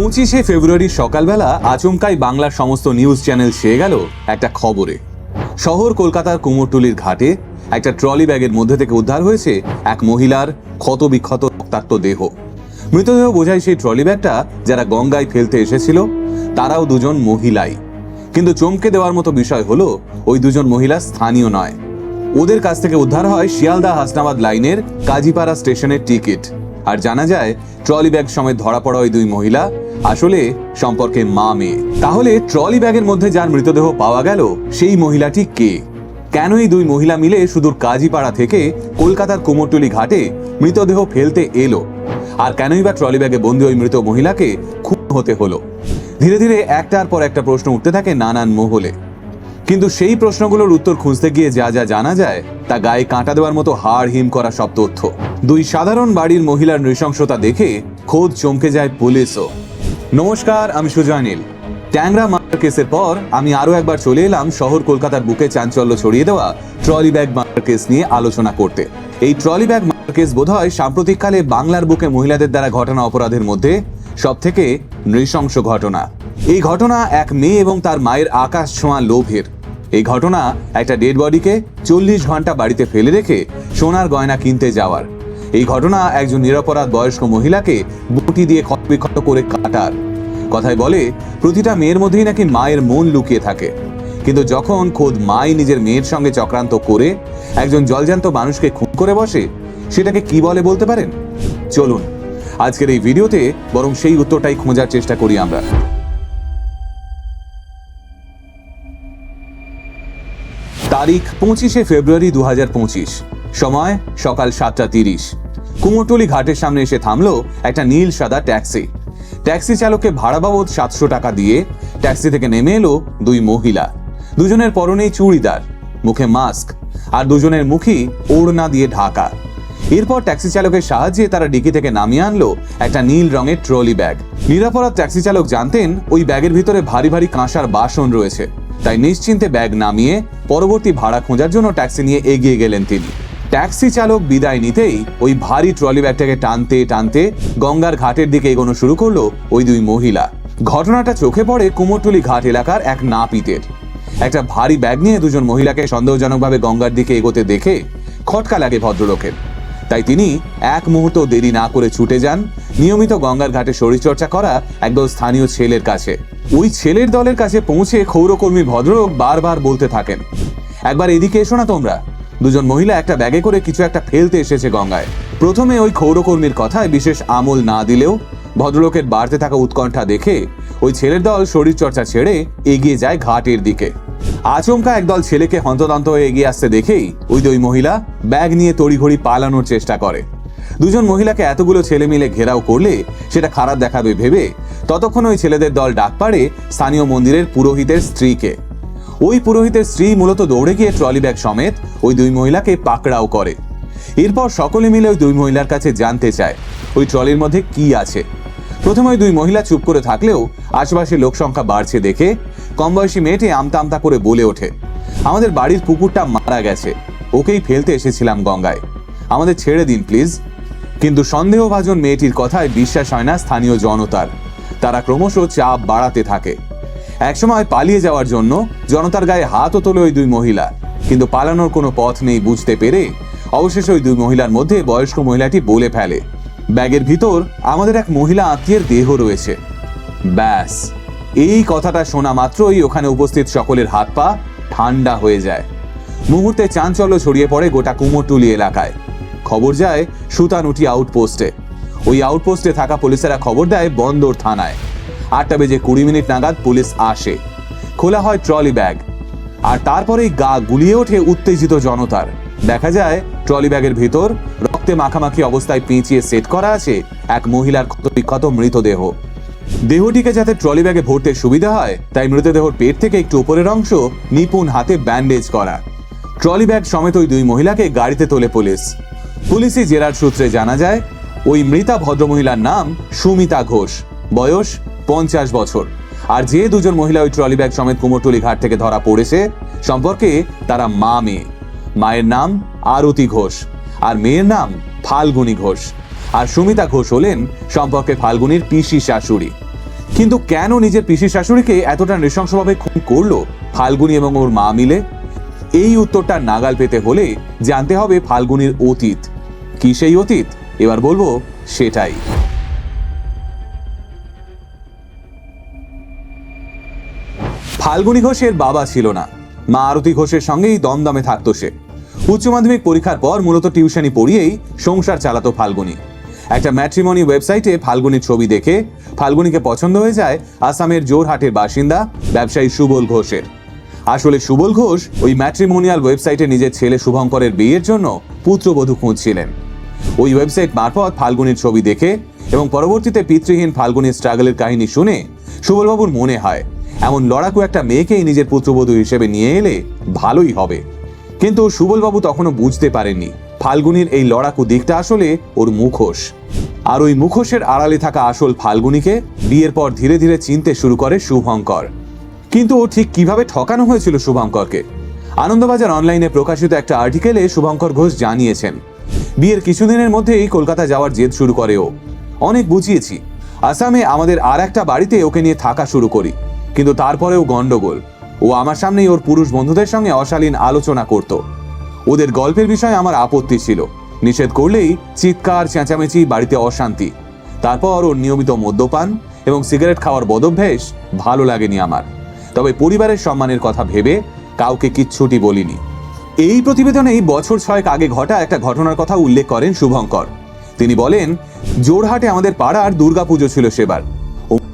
পঁচিশে ফেব্রুয়ারি সকালবেলা আচমকাই বাংলার সমস্ত নিউজ চ্যানেল ছেয়ে গেল একটা খবরে। শহর কলকাতার কুমোরটুলির ঘাটে একটা ট্রলি ব্যাগের মধ্যে থেকে উদ্ধার হয়েছে এক মহিলার ক্ষত বিক্ষত রক্তাক্ত দেহ। মৃতদেহ বোঝায় সেই ট্রলি ব্যাগটা যারা গঙ্গায় ফেলতে এসেছিল, তারাও দুজন মহিলাই। কিন্তু চমকে দেওয়ার মতো বিষয় হলো, ওই দুজন মহিলা স্থানীয় নয়। ওদের কাছ থেকে উদ্ধার হয় শিয়ালদা হাসনাবাদ লাইনের কাজীপাড়া স্টেশনের টিকিট। আর জানা যায়, ট্রলি ব্যাগ সমেত ধরা পড়া ওই দুই মহিলা আসলে সম্পর্কে মা মেয়ে। তাহলে ট্রলি ব্যাগের মধ্যে যার মৃতদেহ পাওয়া গেল, সেই মহিলাটি কে? কেন এই দুই মহিলা মিলে সুদূর কাজীপাড়া থেকে কলকাতার কুমোরটুলি ঘাটে মৃতদেহ ফেলতে এলো? আর কেনই বা ট্রলি ব্যাগে বন্দি ওই মৃত মহিলাকে খুন হতে হলো? ধীরে ধীরে একটার পর একটা প্রশ্ন উঠতে থাকে নানান মহলে। কিন্তু সেই প্রশ্নগুলোর উত্তর খুঁজতে গিয়ে যা যা জানা যায়, তা গায়ে কাঁটা দেওয়ার মতো হাড় হিম করা সব তথ্য। দুই সাধারণ বাড়ির মহিলার নৃশংসতা দেখে খোদ চমকে যায় পুলিশও। নমস্কার, আমি সুজয় নীল। ট্যাংরা মার্ডার কেসের পর আমি আরও একবার চলে এলাম শহর কলকাতার বুকে চাঞ্চল্য ছড়িয়ে দেওয়া ট্রলি ব্যাগ মার্ডার কেস নিয়ে আলোচনা করতে। এই ট্রলি ব্যাগ মার্ডার কেস বোধহয় সাম্প্রতিককালে বাংলার বুকে মহিলাদের দ্বারা ঘটনা অপরাধের মধ্যে সব থেকে নৃশংস ঘটনা। এই ঘটনা এক মেয়ে এবং তার মায়ের আকাশ ছোঁয়া লোভের। এই ঘটনা একটা ডেড বডিকে চল্লিশ ঘণ্টা বাড়িতে ফেলে রেখে সোনার গয়না কিনতে যাওয়ার। এই ঘটনা একজন নিরপরাধ বয়স্ক মহিলাকে বুটি দিয়ে ক্ষতবিক্ষত করে কাটার। কথায় বলে, প্রতিটা মেয়ের মধ্যেই নাকি মায়ের মন লুকিয়ে থাকে। কিন্তু যখন খোদ মাই নিজের মেয়ের সঙ্গে চক্রান্ত করে একজন জলজান্ত মানুষকে খুন করে বসে, সেটাকে কি বলে বলতে পারেন? চলুন, আজকের এই ভিডিওতে বরং সেই উত্তরটাই খোঁজার চেষ্টা করি আমরা। তারিখ পঁচিশে ফেব্রুয়ারি দু হাজার পঁচিশ। সময় সকাল সাতটা তিরিশ। কুমোরটুলি ঘাটের সামনে এসে থামলো একটা নীল সাদা ট্যাক্সি। ট্যাক্সি চালককে ভাড়া বাবদ সাতশো টাকা দিয়ে ট্যাক্সি থেকে নেমে এলো দুই মহিলা। দুজনের পরনেই চুড়িদার, মুখে মাস্ক আর দুজনের মুখই ওড়না দিয়ে ঢাকা। এরপর ট্যাক্সি চালকের সাহায্যে তারা ডিকি থেকে নামিয়ে আনলো একটা নীল রঙের ট্রলি ব্যাগ। নিরাপরাধ ট্যাক্সি চালক জানতেন ওই ব্যাগের ভিতরে ভারী ভারী কাঁসার বাসন রয়েছে। তাই নিশ্চিন্তে ব্যাগ নামিয়ে পরবর্তী ভাড়া খোঁজার জন্য ট্যাক্সি নিয়ে এগিয়ে গেলেন তিনি। ট্যাক্সি চালক বিদায় নিতেই ওই ভারী ট্রলি ব্যাগটাকে টানতে টানতে গঙ্গার ঘাটের দিকে এগোনো শুরু করল ওই দুই মহিলা। ঘটনাটা চোখে পড়ে কুমোরটুলি ঘাট এলাকার এক নাপিতের। একটা ভারী ব্যাগ নিয়ে দুজন মহিলাকে সন্দেহজনকভাবে গঙ্গার দিকে এগোতে দেখে খটকা লাগে ভদ্রলোকের। তাই তিনি এক মুহূর্ত দেরি না করে ছুটে যান, নিয়মিত গঙ্গার ঘাটে শরীরচর্চা করা একদল স্থানীয় ছেলের কাছে। ওই ছেলের দলের কাছে পৌঁছে ক্ষৌরকর্মী ভদ্রলোক বারবার বলতে থাকেন, একবার এদিকে এসো না তোমরা। দুজন মহিলা একটা ব্যাগে করে কিছু একটা ফেলতে এসেছে গঙ্গায়। প্রথমে ওই ক্ষৌরকর্মীর কথায় বিশেষ আমল না দিলেও ভদ্রলোকের বাড়তে থাকা উৎকণ্ঠা দেখে ওই ছেলের দল শরীরচর্চা ছেড়ে এগিয়ে যায় ঘাটের দিকে। আচমকা একদল ছেলেকে হন্তদন্ত হয়ে এগিয়ে আসতে দেখেই ওই দুই মহিলা ব্যাগ নিয়ে তড়িঘড়ি পালানোর চেষ্টা করে। দুজন মহিলাকে এতগুলো ছেলে মিলে ঘেরাও করলে সেটা খারাপ দেখাবে ভেবে ততক্ষণ ওই ছেলেদের দল ডাক পাড়ে স্থানীয় মন্দিরের পুরোহিতের স্ত্রীকে। ওই পুরোহিতের স্ত্রী মূলত দৌড়ে গিয়ে ট্রলি ব্যাগ সমেত ওই দুই মহিলাকে পাকড়াও করে। এরপর সকলে মিলে ওই দুই মহিলার কাছে জানতে চায়, ওই ট্রলির মধ্যে কি আছে। প্রথমে ওই দুই মহিলা চুপ করে থাকলেও আশেপাশে লোক সংখ্যা বাড়ছে দেখে কম বয়সী মেয়েটি আমতা আমতা করে বলে ওঠে, আমাদের বাড়ির কুকুরটা মারা গেছে, ওকেই ফেলতে এসেছিলাম গঙ্গায়। আমাদের ছেড়ে দিন, প্লিজ। কিন্তু সন্দেহভাজন মেয়েটির কথায় বিশ্বাস হয় না স্থানীয় জনতার। তারা ক্রমশ চাপ বাড়াতে থাকে। একসময় পালিয়ে যাওয়ার জন্য জনতার গায়ে হাতও তোলে ওই দুই মহিলা। কিন্তু পালানোর কোনো পথ নেই বুঝতে পেরে অবশেষে ওই দুই মহিলার মধ্যে বয়স্ক মহিলাটি বলে ফেলে। ব্যাগের ভিতর আমাদের এক মহিলা আত্মীয়ের দেহ রয়েছে। ব্যাস, এই কথাটা শোনা মাত্রই ওখানে উপস্থিত সকলের হাত পা ঠান্ডা হয়ে যায়। মুহূর্তে চাঞ্চল্য ছড়িয়ে পড়ে গোটা কুমোরটুলি এলাকায়। খবর যায় সুতানুটি আউটপোস্টে। ওই আউটপোস্টে থাকা পুলিশেরা খবর দেয় বন্দর থানায়। আটটা বেজে কুড়ি মিনিট নাগাদ পুলিশ আসে। খোলা হয় ট্রলি ব্যাগ। আর তারপরেই গা গুলিয়ে ওঠে উত্তেজিত জনতার। দেখা যায়, ট্রলি ব্যাগের ভিতর রক্তে মাখামাখি অবস্থায় পেঁচিয়ে সেট করা আছে এক মহিলার ক্ষতবিক্ষত মৃতদেহ। দেহটিকে যাতে ট্রলি ব্যাগে ভরতে সুবিধা হয়, তাই মৃতদেহর পেট থেকে একটু উপরের অংশ নিপুণ হাতে ব্যান্ডেজ করা। ট্রলি ব্যাগ সমেত ওই দুই মহিলাকে গাড়িতে তোলে পুলিশ। পুলিশি জেরার সূত্রে জানা যায়, ওই মৃতা ভদ্রমহিলার নাম সুমিতা ঘোষ। বয়স পঞ্চাশ বছর। আর যে দুজন মহিলা ওই ট্রলি ব্যাগ সমেত কুমোরটুলি ঘাট থেকে ধরা পড়েছে, সম্পর্কে তারা মা মেয়ে। মায়ের নাম আরতি ঘোষ, আর মেয়ের নাম ফাল্গুনী ঘোষ। আর সুমিতা ঘোষ হলেন সম্পর্কে ফাল্গুনির পিসি শাশুড়ি। কিন্তু কেন নিজের পিসি শাশুড়িকে এতটা নৃশংসভাবে খুন করল ফাল্গুনি এবং ওর মা মিলে? এই উত্তরটা নাগাল পেতে হলে জানতে হবে ফাল্গুনির অতীত। কি সেই অতীত? এবার বলব সেটাই। ফাল্গুনী ঘোষের বাবা ছিল না। মা আরতি ঘোষের সঙ্গেই দমদমে থাকতো সে। উচ্চ মাধ্যমিক পরীক্ষার পর মূলত টিউশনি পড়িয়েই সংসার চালাতো ফাল্গুনি। একটা ম্যাট্রিমনি ওয়েবসাইটে ফাল্গুনির ছবি দেখে ফাল্গুনিকে পছন্দ হয়ে যায় আসামের জোরহাটের বাসিন্দা ব্যবসায়ী সুবল ঘোষের। আসলে সুবল ঘোষ ওই ম্যাট্রিমোনিয়াল ওয়েবসাইটে নিজের ছেলে শুভঙ্করের বিয়ের জন্য পুত্রবধূ খুঁজছিলেন। ওই ওয়েবসাইট মারফত ফাল্গুনির ছবি দেখে এবং পরবর্তীতে পিতৃহীন ফাল্গুনির স্ট্রাগলের কাহিনী শুনে সুবলবাবুর মনে হয় এমন লড়াকু একটা মেয়েকেই নিজের পুত্রবধূ হিসেবে নিয়ে এলে ভালোই হবে। কিন্তু সুবলবাবু তখনও বুঝতে পারেননি। ফাল্গুনির এই লড়াকু দিকটা আসলে ওর মুখোশ। আর ওই মুখোশের আড়ালে থাকা আসল ফাল্গুনিকে বিয়ের পর ধীরে ধীরে চিনতে শুরু করে শুভঙ্কর। কিন্তু ও ঠিক কীভাবে ঠকানো হয়েছিল শুভঙ্করকে? আনন্দবাজার অনলাইনে প্রকাশিত একটা আর্টিকেলে শুভঙ্কর ঘোষ জানিয়েছেন, বিয়ের কিছুদিনের মধ্যেই কলকাতা যাওয়ার জেদ শুরু করে ও। অনেক বুঝিয়েছি। আসামে আমাদের আর একটা বাড়িতে ওকে নিয়ে থাকা শুরু করি। কিন্তু তারপরেও গন্ডগোল ও আমার সামনেই ওর পুরুষ বন্ধুদের সঙ্গে অশালীন আলোচনা করত। ওদের গল্পের বিষয়ে আমার আপত্তি ছিল। নিষেধ করলেই চিৎকার, চেঁচামেচি, বাড়িতে অশান্তি। তারপর ওর নিয়মিত মদ্যপান এবং সিগারেট খাওয়ার বদভ্যাস ভালো লাগেনি আমার। তবে পরিবারের সম্মানের কথা ভেবে কাউকে কিচ্ছুটি বলিনি। এই প্রতিবেদনেই বছর ছয়েক আগে ঘটা একটা ঘটনার কথা উল্লেখ করেন শুভঙ্কর। তিনি বলেন, জোরহাটে আমাদের পাড়ার দুর্গাপুজো ছিল সেবার।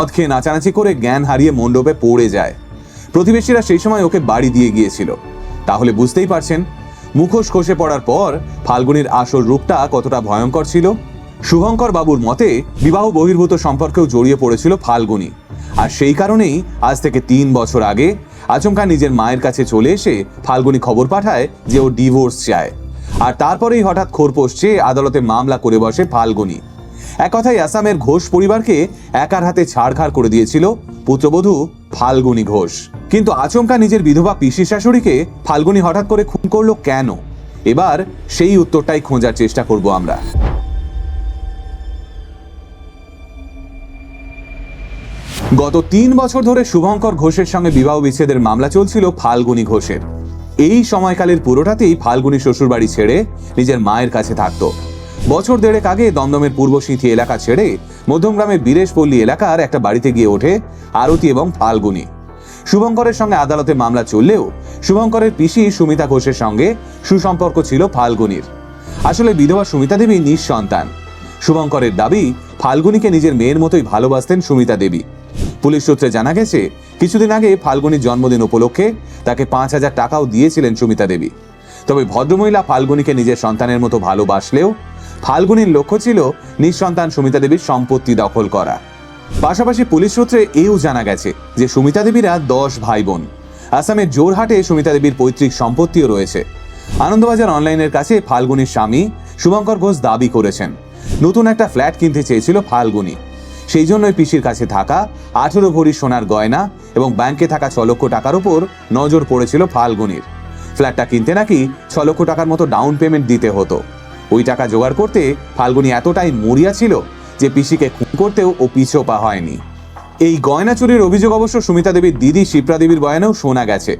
মদ খেয়ে নাচানাচি করে জ্ঞান হারিয়ে মণ্ডপে পড়ে যায়। প্রতিবেশীরা সেই সময় ওকে বাড়ি দিয়ে গিয়েছিল। তাহলে বুঝতেই পারছেন, মুখোশ খসে পড়ার পর ফাল্গুনির আসল রূপটা কতটা ভয়ঙ্কর ছিল। শুভঙ্কর বাবুর মতে বিবাহ বহির্ভূত সম্পর্কেও জড়িয়ে পড়েছিল ফাল্গুনি। আর সেই কারণেই আজ থেকে তিন বছর আগে আচমকা নিজের মায়ের কাছে চলে এসে ফাল্গুনি খবর পাঠায় যে ও ডিভোর্স চায়। আর তারপরেই হঠাৎ খোরপোশ চেয়ে আদালতে মামলা করে বসে ফাল্গুনি। এক কথায় আসামের ঘোষ পরিবারকে একার হাতে ছাড়খাড় করে দিয়েছিল পুত্রবধূ ফাল্গুনি ঘোষ। কিন্তু আচমকা নিজের বিধবা পিসি শাশুড়িকে ফাল্গুনি হঠাৎ করে খুন করল কেন? এবার সেই উত্তরটাই খোঁজার চেষ্টা করব আমরা। গত তিন বছর ধরে শুভঙ্কর ঘোষের সঙ্গে বিবাহ বিচ্ছেদের মামলা চলছিল ফাল্গুনি ঘোষের। এই সময়কালের পুরোটাতেই ফাল্গুনি শ্বশুরবাড়ি ছেড়ে নিজের মায়ের কাছে থাকতো। বছর দেড়েক আগে দমদমের পূর্ব সিঁথি এলাকা ছেড়ে মধ্যমগ্রামের বীরেশপল্লী এলাকার একটা বাড়িতে গিয়ে ওঠে আরতি এবং ফাল্গুনি। শুভঙ্করের সঙ্গে আদালতে মামলা চললেও শুভঙ্করের পিসি সুমিতা ঘোষের সঙ্গে সুসম্পর্ক ছিল ফাল্গুনির। আসলে বিধবা সুমিতা দেবী নিঃসন্তান। শুভঙ্করের দাবি, ফাল্গুনিকে নিজের মেয়ের মতোই ভালোবাসতেন সুমিতা দেবী। পুলিশ সূত্রে জানা গেছে, কিছুদিন আগে ফাল্গুনির জন্মদিন উপলক্ষে তাকে পাঁচ হাজার টাকাও দিয়েছিলেন সুমিতা দেবী। তবে ভদ্রমহিলা ফাল্গুনিকে নিজের সন্তানের মতো ভালোবাসলেও ফাল্গুনির লক্ষ্য ছিল নিঃসন্তান সুমিতা দেবীর সম্পত্তি দখল করা। পাশাপাশি পুলিশ সূত্রে এও জানা গেছে যে সুমিতা দেবীরা দশ ভাই বোন আসামের জোরহাটে সুমিতা দেবীর পৈতৃক সম্পত্তিও রয়েছে। আনন্দবাজার অনলাইনের কাছে ফাল্গুনির স্বামী শুভঙ্কর ঘোষ দাবি করেছেন, নতুন একটা ফ্ল্যাট কিনতে চেয়েছিল ফাল্গুনি। সেই জন্যই পিসির কাছে থাকা, আঠেরো ভরি সোনার গয়না এবং ব্যাংকে থাকা ছ লক্ষ টাকার উপর নজর পড়েছিল ফাল্গুনির। ফ্ল্যাটটা কিনতে নাকি ছ লক্ষ টাকার মতো ডাউন পেমেন্ট দিতে হতো। ওই টাকা জোগাড় করতে ফাল্গুনি এতটাই মরিয়া ছিল যে পিসিকে খুন করতেও ও পিছোপা হয়নি। এই গয়না চুরির অভিযোগ অবশ্য সুমিতা দেবীর দিদি শিপ্রা দেবীর বয়ানেও শোনা গেছে।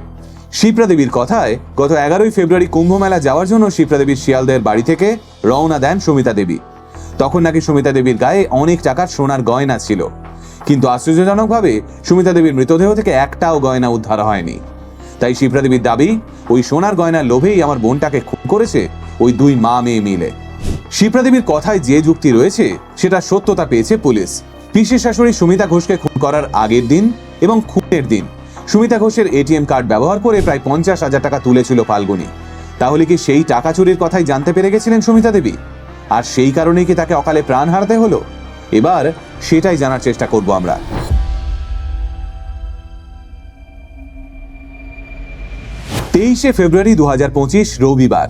শিপ্রা দেবীর কথায় গত এগারোই ফেব্রুয়ারি কুম্ভ মেলা যাওয়ার জন্য শিপ্রা দেবীর শিয়ালদের বাড়ি থেকে রওনা দেন সুমিতা দেবী। তখন নাকি সুমিতা দেবীর গায়ে অনেক টাকার সোনার গয়না ছিল। কিন্তু আশ্চর্যজনকভাবে সুমিতা দেবীর মৃতদেহ থেকে একটাও গয়না উদ্ধার হয়নি। তাই শিপ্রা দেবীর দাবি, ওই সোনার গয়নার লোভেই আমার বোনটাকে খুন করেছে ওই দুই মা মেয়ে মিলে। শিপ্রা দেবীর কথায় যে যুক্তি রয়েছে, সেটা সত্যতা পেয়েছে পুলিশ। পিসির শাশুড়ি সুমিতা ঘোষকে খুন করার আগের দিন এবং খুনের দিন। সুমিতা ঘোষের এটিএম কার্ড ব্যবহার করে প্রায় পঞ্চাশ হাজার টাকা তুলেছিল ফাল্গুনি। তাহলে কি সেই টাকা চুরির কথাই জানতে পেরে গেছিলেন সুমিতা দেবী আর সেই কারণেই কি তাকে অকালে প্রাণ হারাতে হলো? এবার সেটাই জানার চেষ্টা করব আমরা। তেইশে ফেব্রুয়ারি দু রবিবার।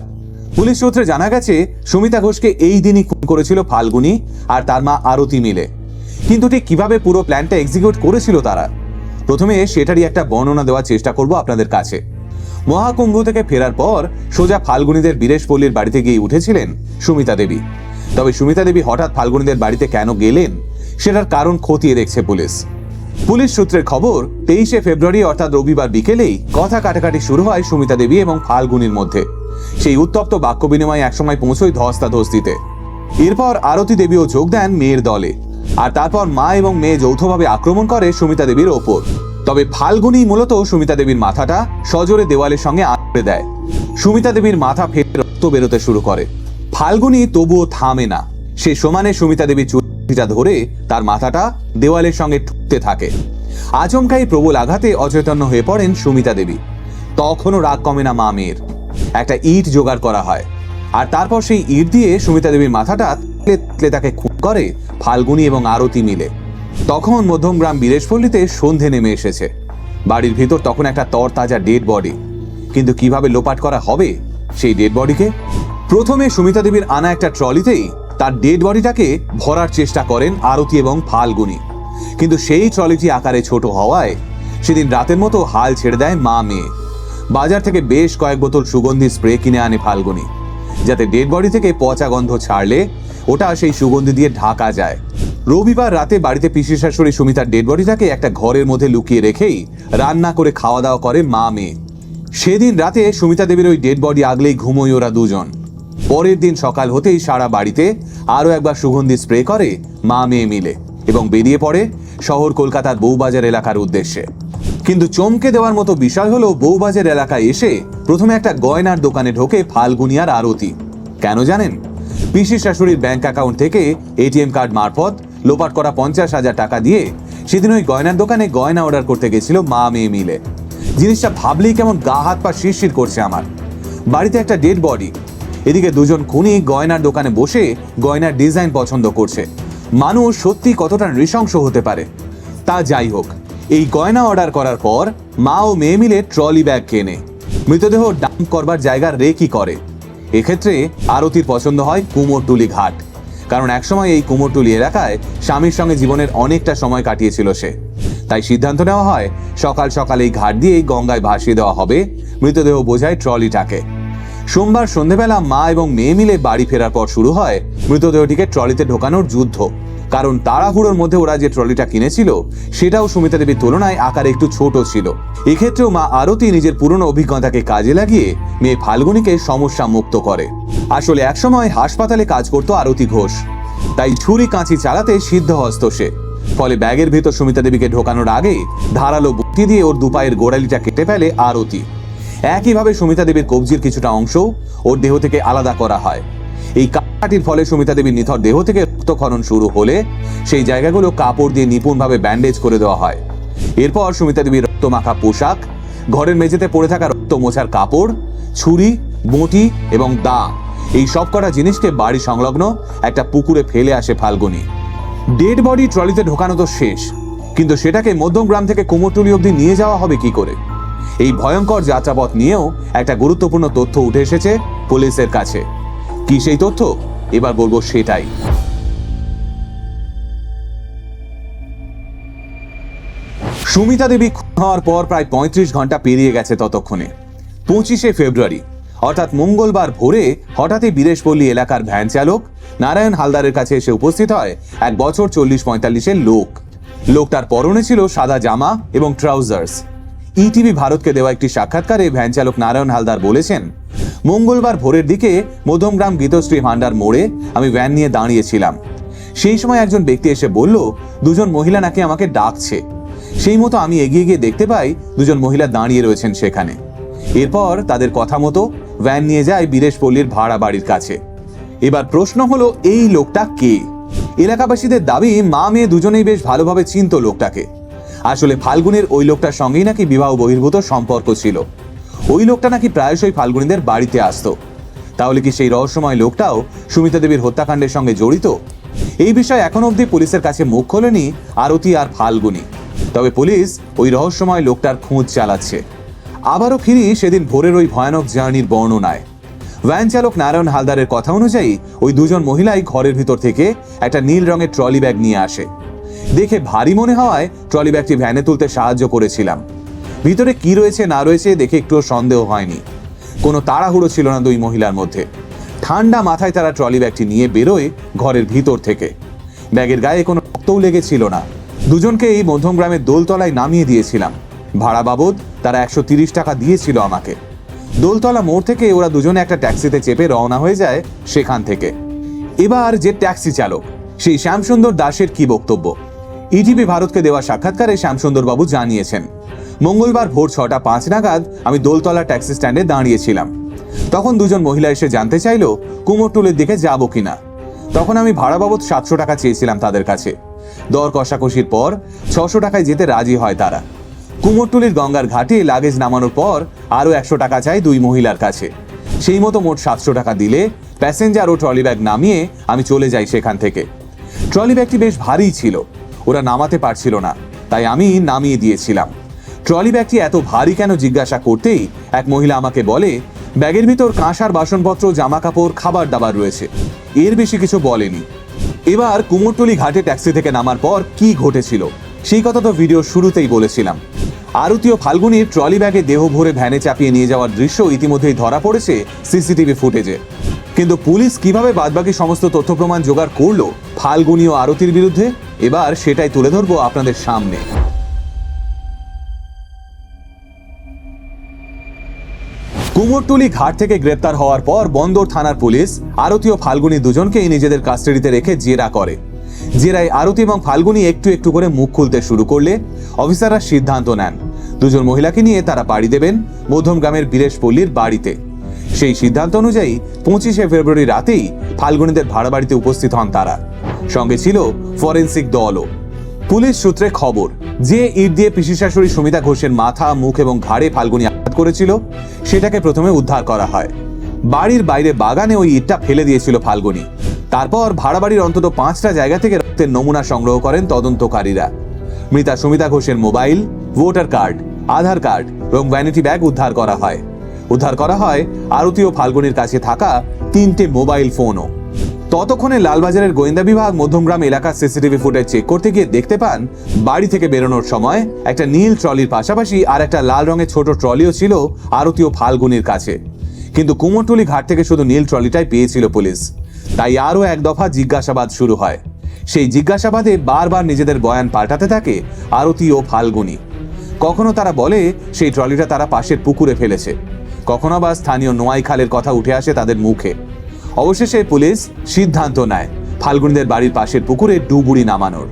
পুলিশ সূত্রে জানা গেছে, সুমিতা ঘোষকে এই দিনই খুন করেছিল ফাল্গুনি আর তার মা আরতি মিলে। কিন্তু ঠিক কীভাবে পুরো প্ল্যানটা এক্সিকিউট করেছিল তারা? প্রথমে সেটারই একটা বর্ণনা দেওয়ার চেষ্টা করব আপনাদের কাছে। মহাকুম্ভ থেকে ফেরার পর সোজা ফাল্গুনিদের বীরেশপল্লীর বাড়িতে গিয়ে উঠেছিলেন সুমিতা দেবী। তবে সুমিতা দেবী হঠাৎ ফাল্গুনিদের বাড়িতে কেন গেলেন, সেটার কারণ খতিয়ে দেখছে পুলিশ। পুলিশ সূত্রের খবর, তেইশে ফেব্রুয়ারি অর্থাৎ রবিবার বিকেলেই কথা কাটাকাটি শুরু হয় সুমিতা দেবী এবং ফাল্গুনির মধ্যে। সেই উত্তপ্ত বাক্য বিনিময় একসময় পৌঁছয় ধস্তাধস্তিতে। এরপর আরতি দেবীও যোগ দেন মেয়ের দলে। আর তারপর মা এবং মেয়ে যৌথভাবে আক্রমণ করে সুমিতা দেবীর ওপর। তবে ফাল্গুনি মূলত সুমিতা দেবীর মাথাটা সজোরে দেওয়ালের সঙ্গে আঁকড়ে দেয়। সুমিতা দেবীর মাথা ফেটে রক্ত বেরোতে শুরু করে। ফাল্গুনি তবুও থামে না। সে সমানে সুমিতা দেবীর চুলটা ধরে তার মাথাটা দেওয়ালের সঙ্গে ঠুকতে থাকে। আচমকাই প্রবল আঘাতে অচেতন্য হয়ে পড়েন সুমিতা দেবী। তখনও রাগ কমে না মা মেয়ের। একটা ইট জোগাড় করা হয়। আর তারপর সেই ইট দিয়ে সুমিতা দেবীর মাথাটা তেলে তেলে তাকে খুন করে, ফাল্গুনি এবং আরতি মিলে। তখন মধ্যমগ্রাম বীরেশপল্লীতে সন্ধে নেমে এসেছে। বাড়ির ভিতর তখন একটা তরতাজা ডেড বডি। কিন্তু কীভাবে লোপাট করা হবে সেই ডেড বডিকে? প্রথমে সুমিতা দেবীর আনা একটা ট্রলিতেই তার ডেড বডিটাকে ভরার চেষ্টা করেন আরতি এবং ফাল্গুনি। কিন্তু সেই ট্রলিটি আকারে ছোট হওয়ায় সেদিন রাতের মতো হাল ছেড়ে দেয় মা মেয়ে। বাজার থেকে বেশ কয়েক বোতল সুগন্ধি স্প্রে কিনে আনে ফাল্গুনি, যাতে ডেড বডি থেকে পচা গন্ধ ছাড়লে ওটা সেই সুগন্ধি দিয়ে ঢাকা যায়। রবিবার রাতে বাড়িতে পিসি শাশুড়ি সুমিতার ডেড বডিটাকে একটা ঘরের মধ্যে লুকিয়ে রেখেই রান্না করে খাওয়া দাওয়া করে মা মেয়ে। সেদিন রাতে সুমিতা দেবীর ওই ডেড বডি আগলেই ঘুমোয় ওরা দুজন। পরের দিন সকাল হতেই সারা বাড়িতে আরও একবার সুগন্ধি স্প্রে করে মা মেয়ে মিলে এবং বেরিয়ে পড়ে শহর কলকাতার বউবাজার এলাকার উদ্দেশ্যে। কিন্তু চমকে দেওয়ার মতো বিষয় হলো বউবাজার এলাকায় এসে প্রথমে একটা গয়নার দোকানে ঢোকে ফাল্গুনিয়ার আরতি। কেন জানেন? পিসি শাশুড়ির ব্যাংক অ্যাকাউন্ট থেকে এটিএম কার্ড মারফত লোপাট করা পঞ্চাশ হাজার টাকা দিয়ে সেদিন ওই গয়নার দোকানে গয়না অর্ডার করতে গেছিল মা মেয়ে মিলে। জিনিসটা ভাবলেই কেমন গা হাত পা শিরশির করছে আমার। বাড়িতে একটা ডেড বডি এদিকে দুজন খুনি গয়নার দোকানে বসে গয়নার ডিজাইন পছন্দ করছে। মানুষ সত্যি কতটা নৃশংস হতে পারে? তা যাই হোক, এই গয়না অর্ডার করার পর মা ও মেয়ে মিলে ট্রলি ব্যাগ কেনে। মৃতদেহ ডাম্প করবার জায়গা রেকি করে। এক্ষেত্রে আরতির পছন্দ হয় কুমোরটুলি ঘাট। কারণ একসময় এই কুমোরটুলি এলাকায় স্বামীর সঙ্গে জীবনের অনেকটা সময় কাটিয়েছিল সে। তাই সিদ্ধান্ত নেওয়া হয়, সকাল সকাল এই ঘাট দিয়েই গঙ্গায় ভাসিয়ে দেওয়া হবে। মৃতদেহ বোঝায় ট্রলিটাকে। সোমবার সন্ধেবেলা মা এবং মেয়ে মিলে বাড়ি ফেরার পর শুরু হয় মৃতদেহটিকে ট্রলিতে ঢোকানোর যুদ্ধ। কারণ তাড়াহুড়োর মধ্যে ওরা যে ট্রলিটা কিনেছিল, সেটাও সুমিতা দেবীর তুলনায় আকারে একটু ছোট ছিল। এক্ষেত্রেও মা আরতি নিজের পুরনো অভিজ্ঞতাকে কাজে লাগিয়ে মেয়ে ফাল্গুনিকে সমস্যা মুক্ত করে। আসলে একসময় হাসপাতালে কাজ করত আরতি ঘোষ। তাই ছুরি কাঁচি চালাতে সিদ্ধহস্ত সে। ফলে ব্যাগের ভেতর সুমিতা দেবীকে ঢোকানোর আগে ধারালো বুদ্ধি দিয়ে ওর দুপায়ের গোড়ালিটা কেটে ফেলে আরতি। একইভাবে সুমিতা দেবীর কবজির কিছুটা অংশ ওর দেহ থেকে আলাদা করা হয়। এই কাটির ফলে সুমিতা দেবীর নিথর দেহ থেকে রক্তক্ষরণ শুরু হলে সেই জায়গাগুলো কাপড় দিয়ে নিপুণভাবে ব্যান্ডেজ করে দেওয়া হয়। এরপর সুমিতা দেবীর রক্তমাখা পোশাক, ঘরের মেঝেতে পড়ে থাকা রক্ত মোছার কাপড়, ছুরি, বঁটি এবং দা এই সব কটা জিনিসকে বাড়ি সংলগ্ন একটা পুকুরে ফেলে আসে ফাল্গুনি। ডেড বডি ট্রলিতে ঢোকানো তো শেষ, কিন্তু সেটাকে মধ্যমগ্রাম থেকে কুমোরটুলি অবধি নিয়ে যাওয়া হবে কি করে? এই ভয়ঙ্কর যাত্রাপথ নিয়েও একটা গুরুত্বপূর্ণ তথ্য উঠে এসেছে পুলিশের কাছে। কি সেই তথ্য? এবার বলব সেটাই। সুমিতা দেবী হওয়ার পর প্রায় পঁয়ত্রিশ ঘণ্টা পেরিয়ে গেছে ততক্ষণে। পঁচিশে ফেব্রুয়ারি, অর্থাৎ মঙ্গলবার ভোরে হঠাৎই বীরেশপল্লী এলাকার ভ্যান চালক নারায়ণ হালদারের কাছে এসে উপস্থিত হয় এক বছর চল্লিশ পঁয়তাল্লিশের লোক। লোকটার পরনে ছিল সাদা জামা এবং ট্রাউজার্স। ইটিভি ভারতকে দেওয়া একটি সাক্ষাৎকারে ভ্যান চালক নারায়ণ হালদার বলেছেন, মঙ্গলবার ভোরের দিকে মধ্যমগ্রাম গীতশ্রী ভান্ডার মোড়ে আমি ভ্যান নিয়ে দাঁড়িয়েছিলাম। সেই সময় একজন ব্যক্তি এসে বলল, দুজন মহিলা নাকি আমাকে ডাকছে। সেই মতো আমি এগিয়ে গিয়ে দেখতে পাই দুজন মহিলা দাঁড়িয়ে রয়েছেন সেখানে। এরপর তাদের কথা মতো ভ্যান নিয়ে যায় বীরেশপল্লীর ভাড়া বাড়ির কাছে। এবার প্রশ্ন হলো, এই লোকটা কে? এলাকাবাসীদের দাবি মা মেয়ে দুজনেই বেশ ভালোভাবে চিনত লোকটাকে। আসলে ফাল্গুনের ওই লোকটার সঙ্গেই নাকি বিবাহ বহির্ভূত সম্পর্ক ছিল। ওই লোকটা নাকি প্রায়শই ফাল্গুনীদের বাড়িতে আসতো। তাহলে কি সেই রহস্যময় লোকটাও সুমিতা দেবীর হত্যাকাণ্ডের সঙ্গে জড়িত? এই বিষয়ে এখন অবধি পুলিশের কাছে মুখ খোলেনি আরতি আর ফাল্গুনি। তবে পুলিশ ওই রহস্যময় লোকটার খোঁজ চালাচ্ছে। আবারও ফিরি সেদিন ভোরের ওই ভয়ানক জার্নির বর্ণনায়। ভ্যান চালক নারায়ণ হালদারের কথা অনুযায়ী ওই দুজন মহিলাই ঘরের ভিতর থেকে একটা নীল রঙের ট্রলি ব্যাগ নিয়ে আসে। দেখে ভারী মনে হওয়ায় ট্রলি ব্যাগটি ভ্যানে তুলতে সাহায্য করেছিলাম। ভিতরে কি রয়েছে না রয়েছে দেখে একটুও সন্দেহ হয়নি। কোনো তাড়াহুড়ো ছিল না দুই মহিলার মধ্যে। ঠান্ডা মাথায় তারা ট্রলি ব্যাগটি নিয়ে বেরোয় ঘরের ভিতর থেকে। ব্যাগের গায়ে কোনো রক্তও লেগেছিল না। দুজনকে এই মধ্যমগ্রামের দোলতলায় নামিয়ে দিয়েছিলাম। ভাড়া বাবদ তারা একশো তিরিশ টাকা দিয়েছিল আমাকে। দোলতলা মোড় থেকে ওরা দুজনে একটা ট্যাক্সিতে চেপে রওনা হয়ে যায় সেখান থেকে। এবার যে ট্যাক্সি চালক, সেই শ্যামসুন্দর দাসের কি বক্তব্য? ইটিভি ভারতকে দেওয়া সাক্ষাৎকারে শ্যামসুন্দর বাবু জানিয়েছেন, মঙ্গলবার ভোর ছটা পাঁচ নাগাদ আমি দোলতলা ট্যাক্সি স্ট্যান্ডে দাঁড়িয়েছিলাম। তখন দুজন মহিলা এসে জানতে চাইলো, কুমোরটুলের দিকে যাব কিনা। তখন আমি ভাড়া বাবদ সাতশো টাকা চেয়েছিলাম তাদের কাছে। দর কষাকষির পর ছশো টাকায় যেতে রাজি হয় তারা। কুমোরটুলির গঙ্গার ঘাটে লাগেজ নামানোর পর আরও একশো টাকা চাই দুই মহিলার কাছে। সেই মতো মোট সাতশো টাকা দিলে প্যাসেঞ্জার ও ট্রলি ব্যাগ নামিয়ে আমি চলে যাই সেখান থেকে। ট্রলি ব্যাগটি বেশ ভারী ছিল। ওরা নামাতে পারছিল না, তাই আমি নামিয়ে দিয়েছিলাম। ট্রলি ব্যাগটি এত ভারী কেন জিজ্ঞাসা করতেই এক মহিলা আমাকে বলে, ব্যাগের ভিতর কাঁসার বাসনপত্র জামা কাপড় খাবার দাবার রয়েছে। এর বেশি কিছু বলেনি। এবার কুমোরটুলি ঘাটে ট্যাক্সি থেকে নামার পর কি ঘটেছিল, সেই কথা তো ভিডিও শুরুতেই বলেছিলাম। আরতীয় ফাল্গুনির ট্রলি ব্যাগে দেহ ভরে ভ্যানে চাপিয়ে নিয়ে যাওয়ার দৃশ্য ইতিমধ্যেই ধরা পড়েছে সিসিটিভি ফুটেজে। কিন্তু পুলিশ কীভাবে বাদবাকি সমস্ত তথ্য প্রমাণ জোগাড় করল ফাল্গুনি ও আরতির বিরুদ্ধে? এবার সেটাই তুলে ধরবো আপনাদের সামনে। কুমোরটুলি ঘাট থেকে গ্রেপ্তার হওয়ার পর বন্দর থানার পুলিশ আরতি ও ফাল্গুনি দুজনকেই নিজেদের কাস্টাডিতে রেখে জেরা করে। জেরায় আরতি এবং ফাল্গুনি একটু একটু করে মুখ খুলতে শুরু করলে অফিসাররা সিদ্ধান্ত নেন। দুজন মহিলাকে নিয়ে তারা পাড়ি দেবেন মধ্যম মধ্যমগ্রামের বীরেশপল্লীর বাড়িতে। সেই সিদ্ধান্ত অনুযায়ী পঁচিশে ফেব্রুয়ারি রাতেই ফাল্গুনিদের ভাড়া বাড়িতে উপস্থিত হন তারা। সঙ্গে ছিল ফরেন্সিক দলও। পুলিশ সূত্রে খবর, যে ইট দিয়ে পিসি শাশুড়ি সুমিতা ঘোষের মাথা, মুখ এবং ঘাড়ে ফাল্গুনি আঘাত করেছিল, সেটাকে প্রথমে উদ্ধার করা হয়। বাড়ির বাইরে বাগানে ওই ইটটা ফেলে দিয়েছিল ফাল্গুনি। তারপর ভাড়া বাড়ির অন্তত পাঁচটা জায়গা থেকে রক্তের নমুনা সংগ্রহ করেন তদন্তকারীরা। মৃতা সুমিতা ঘোষের mobile, voter card, Aadhaar card এবং ভ্যানিটি ব্যাগ উদ্ধার করা হয়। উদ্ধার করা হয় আরতি ও ফাল্গুনির কাছে থাকা তিনটে মোবাইল ফোনও। ততক্ষণে লালবাজারের গোয়েন্দা বিভাগ মধ্যমগ্রাম এলাকার সিসিটিভি ফুটেজ চেক করতে গিয়ে দেখতে পান, বাড়ি থেকে বেরোনোর সময় একটা নীল ট্রলির পাশাপাশি আর একটা লাল রঙের ছোট ট্রলিও ছিল আরতি ও ফাল্গুনির কাছে। কিন্তু কুমোরটুলি ঘাট থেকে শুধু নীল ট্রলিটাই পেয়েছিল পুলিশ। তাই আরও এক দফা জিজ্ঞাসাবাদ শুরু হয়। সেই জিজ্ঞাসাবাদে বারবার নিজেদের বয়ান পাল্টাতে থাকে আরতি ও ফাল্গুনি। কখনো তারা বলে, সেই ট্রলিটা তারা পাশের পুকুরে ফেলেছে। কখনো বা স্থানীয় নোয়াই খালের কথা উঠে আসে তাদের মুখে। অবশেষে পুলিশ সিদ্ধান্ত নেয়, ফাল্গুনিদের বাড়ির পাশের পুকুরে ডুবুরি নামানোর।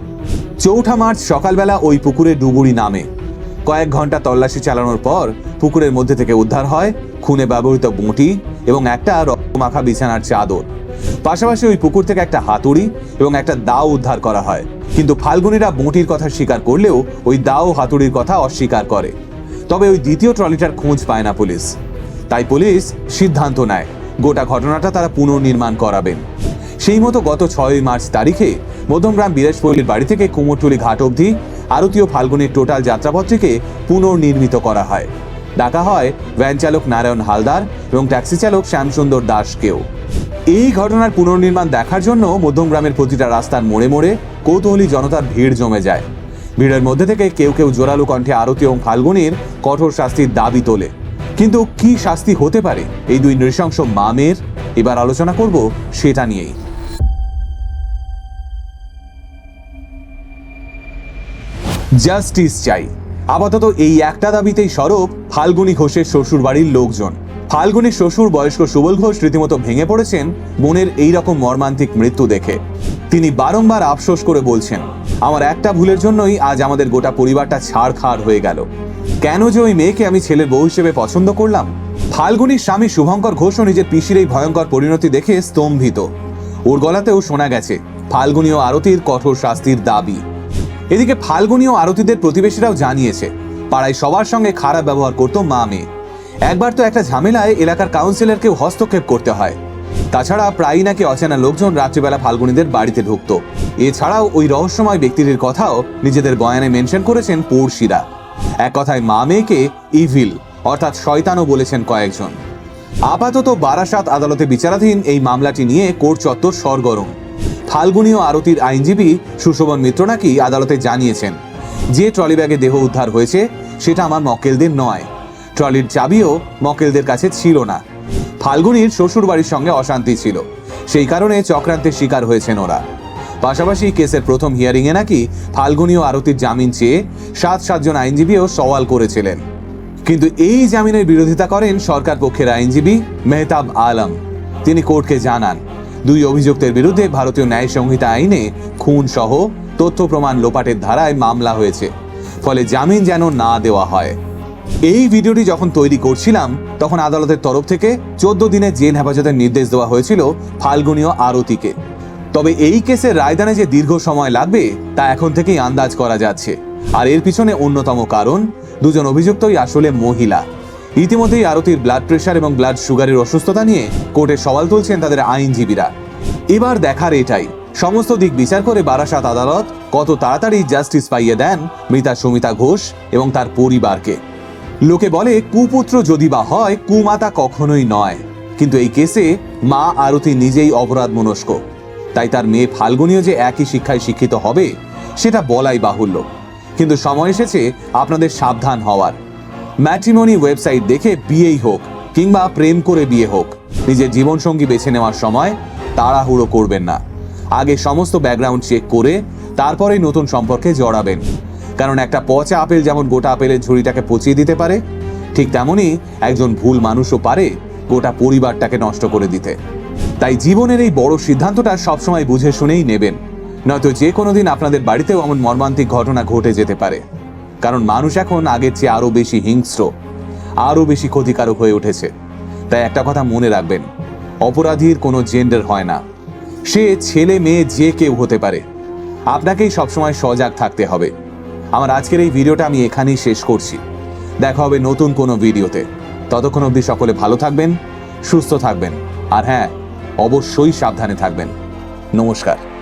চৌঠা মার্চ সকালবেলা ওই পুকুরে ডুবুরি নামে। কয়েক ঘণ্টা তল্লাশি চালানোর পর পুকুরের মধ্যে থেকে উদ্ধার হয় খুনে ব্যবহৃত বঁটি এবং একটা রক্তমাখা বিছানার চাদর। পাশাপাশি ওই পুকুর থেকে একটা হাতুড়ি এবং একটা দাও উদ্ধার করা হয়। কিন্তু ফাল্গুনিরা বঁটির কথা স্বীকার করলেও ওই দাও হাতুড়ির কথা অস্বীকার করে। তবে ওই দ্বিতীয় ট্রলিটার খোঁজ পায় না পুলিশ। তাই পুলিশ সিদ্ধান্ত নেয়। গোটা ঘটনাটা তারা পুনর্নির্মাণ করাবেন। সেই মতো গত ছয়ই মার্চ তারিখে মধ্যমগ্রাম বিরাজপল্লীর বাড়ি থেকে কুমোরটুলি ঘাট অবধি আরতীয় ফাল্গুনের টোটাল যাত্রাপত্রীকে পুনর্নির্মিত করা হয়। ডাকা হয় ভ্যান চালক নারায়ণ হালদার এবং ট্যাক্সি চালক শ্যামসুন্দর দাসকেও। এই ঘটনার পুনর্নির্মাণ দেখার জন্য মধ্যমগ্রামের প্রতিটা রাস্তার মোড়ে মোড়ে কৌতূহলী জনতার ভিড় জমে যায়। ভিড়ের মধ্যে থেকে কেউ কেউ জোরালো কণ্ঠে আরতি এবং ফাল্গুনির কঠোর শাস্তির দাবি তোলে। কিন্তু কি শাস্তি হতে পারে? এই দুই নৃশংস মামের এবার আলোচনা করব সেটা নিয়েই। জাস্টিস চাই। আপাতত এই একটা দাবিতেই সরব ফাল্গুনি ঘোষের শ্বশুর বাড়ির লোকজন। ফাল্গুনির শ্বশুর বয়স্ক সুবল ঘোষ রীতিমতো ভেঙে পড়েছেন, বোনের এই রকম মর্মান্তিক মৃত্যু দেখে। তিনি বারংবার আফসোস করে বলছেন আমার একটা ভুলের জন্যই আজ আমাদের গোটা পরিবারটা ছাড় খাড় হয়ে গেল। কেন যে ওই মেয়েকে আমি ছেলের বউ হিসেবে পছন্দ করলাম? ফাল্গুনির স্বামী শুভঙ্কর ঘোষও নিজের পিসির এই ভয়ঙ্কর পরিণতি দেখে স্তম্ভিত। ওর গলাতেও শোনা গেছে, ফাল্গুনি ও আরতির কঠোর শাস্তির দাবি। এদিকে ফাল্গুনি ও আরতিদের প্রতিবেশীরাও জানিয়েছে, পাড়ায় সবার সঙ্গে খারাপ ব্যবহার করতো মা মেয়ে একবার তো একটা ঝামেলায় এলাকার কাউন্সিলরকেও হস্তক্ষেপ করতে হয়। তাছাড়া প্রায়ই নাকি অচেনা লোকজন রাত্রিবেলা ফাল্গুনিদের বাড়িতে ঢুকতো। এছাড়াও ওই রহস্যময় ব্যক্তিদের কথাও নিজেদের বয়ানে মেনশন করেছেন পড়শিরা। এক কথায় মা মেয়েকে ইভিল অর্থাৎ শয়তানও বলেছেন কয়েকজন। আপাতত বারাসাত আদালতে বিচারাধীন এই মামলাটি নিয়ে কোর্ট চত্বর সরগরম। ফাল্গুনি ও আরতির আইনজীবী সুশোভন মিত্র নাকি আদালতে জানিয়েছেন, যে ট্রলি ব্যাগে দেহ উদ্ধার হয়েছে, সেটা আমার মক্কেলদের নয়। ট্রলির চাবিও মক্কেলদের কাছে ছিল না। ফাল্গুনির শ্বশুর বাড়ির সঙ্গে অশান্তি ছিল। সেই কারণে চক্রান্তের শিকার হয়েছেন ওরা। পাশাপাশি কেসের প্রথম হিয়ারিংয়ে নাকি ফাল্গুনী ও আরতির জামিন চেয়ে সাত সাতজন আইনজীবীও সওয়াল করেছিলেন। কিন্তু এই জামিনের বিরোধিতা করেন সরকার পক্ষের আইনজীবী মেহতাব আলম। তিনি কোর্টকে জানান, দুই অভিযুক্তের বিরুদ্ধে ভারতীয় ন্যায় সংহিতা আইনে খুন সহ তথ্য প্রমাণ লোপাটের ধারায় মামলা হয়েছে। ফলে জামিন যেন না দেওয়া হয়। এই ভিডিওটি যখন তৈরি করছিলাম, তখন আদালতের তরফ থেকে চোদ্দ দিনের জেল হেফাজতের নির্দেশ দেওয়া হয়েছিল ফাল্গুনীয় আরতিকে। তবে এই কেসের রায়দানে যে দীর্ঘ সময় লাগবে, তা এখন থেকেই আন্দাজ করা যাচ্ছে। আর এর পিছনে অন্যতম কারণ, দুজন অভিযুক্তই আসলে মহিলা। ইতিমধ্যেই আরতির ব্লাড প্রেশার এবং ব্লাড সুগারের অসুস্থতা নিয়ে কোর্টে সওয়াল তুলছেন তাদের আইনজীবীরা। এবার দেখার এটাই, সমস্ত দিক বিচার করে বারাসাত আদালত কত তাড়াতাড়ি জাস্টিস পাইয়ে দেন মৃতা সুমিতা ঘোষ এবং তার পরিবারকে। লোকে বলে, কুপুত্র যদি বা হয়, কুমাতা কখনোই নয়। কিন্তু এই কেসে মা আরতি নিজেই অপরাধ মনস্ক তাই তার মেয়ে ফাল্গুনীও যে একই শিক্ষায় শিক্ষিত হবে, সেটা বলাই বাহুল্য। কিন্তু সময় এসেছে আপনাদের সাবধান হওয়ার। ম্যাট্রিমনি ওয়েবসাইট দেখে বিয়েই হোক, কিংবা প্রেম করে বিয়ে হোক, নিজের জীবনসঙ্গী বেছে নেওয়ার সময় তাড়াহুড়ো করবেন না। আগে সমস্ত ব্যাকগ্রাউন্ড চেক করে, তারপরেই নতুন সম্পর্কে জড়াবেন। কারণ একটা পচা আপেল যেমন গোটা আপেলের ঝুড়িটাকে পচিয়ে দিতে পারে, ঠিক তেমনই একজন ভুল মানুষও পারে গোটা পরিবারটাকে নষ্ট করে দিতে। তাই জীবনের এই বড় সিদ্ধান্তটা সবসময় বুঝে শুনেই নেবেন। নয়তো যে কোনো দিন আপনাদের বাড়িতেও এমন মর্মান্তিক ঘটনা ঘটে যেতে পারে। কারণ মানুষ এখন আগের চেয়ে আরও বেশি হিংস্র, আরও বেশি ক্ষতিকারক হয়ে উঠেছে। তাই একটা কথা মনে রাখবেন, অপরাধীর কোনো জেন্ডার হয় না। সে ছেলে, মেয়ে যে কেউ হতে পারে। আপনাকেই সবসময় সজাগ থাকতে হবে। আমার আজকের এই ভিডিওটা আমি এখানেই শেষ করছি। দেখা হবে নতুন কোনো ভিডিওতে। ততক্ষণ অবধি সকলে ভালো থাকবেন, সুস্থ থাকবেন। আর হ্যাঁ অবশ্যই সাবধানে থাকবেন। নমস্কার।